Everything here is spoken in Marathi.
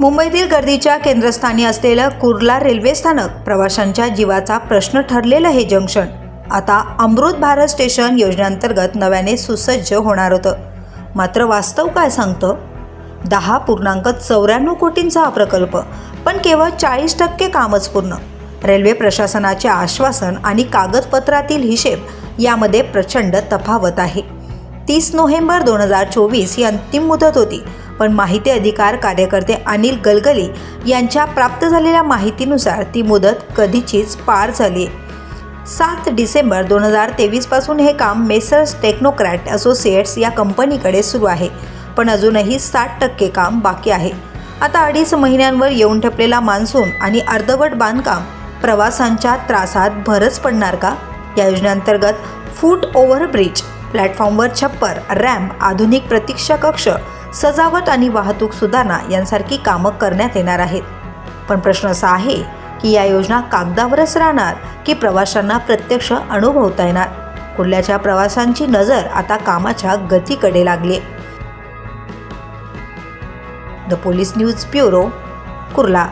मुंबईतील गर्दीच्या केंद्रस्थानी असलेलं कुर्ला रेल्वे स्थानक प्रवाशांच्या जीवाचा प्रश्न ठरलेलं हे जंक्शन. आता अमृत भारत स्टेशन योजनेअंतर्गत नव्याने सुसज्ज होणार होतं. मात्र वास्तव काय सांगतं? दहा पूर्णांक चौऱ्याण्णव कोटींचा हा प्रकल्प पण केवळ चाळीस टक्के कामच पूर्ण. रेल्वे प्रशासनाचे आश्वासन आणि कागदपत्रातील हिशेब यामध्ये प्रचंड तफावत आहे. तीस नोव्हेंबर दोन हजार चोवीस ही अंतिम मुदत होती. पण माहिती अधिकार कार्यकर्ते अनिल गलगली यांच्या प्राप्त झालेल्या माहितीनुसार ती मुदत कधीचीच पार झाली. सात डिसेंबर दोन हजार तेवीसपासून हे काम मेसर्स टेक्नोक्रॅट असोसिएट्स या कंपनीकडे सुरू आहे. पण अजूनही साठ टक्के काम बाकी आहे. आता अडीच महिन्यांवर येऊन ठेपलेला मान्सून आणि अर्धवट बांधकाम प्रवासांच्या त्रासात भरच पडणार का? या योजनेअंतर्गत फूट ओव्हरब्रिज प्लॅटफॉर्मवर छप्पर रॅम्प आधुनिक प्रतीक्षा कक्ष सजावट आणि वाहतूक सुधारणा यांसारखी कामं करण्यात येणार आहेत. पण प्रश्न असा आहे की या योजना कागदावरच राहणार की प्रवाशांना प्रत्यक्ष अनुभवता येणार? कुर्ल्याच्या प्रवाशांची नजर आता कामाच्या गतीकडे लागली the police news bureau Kurla.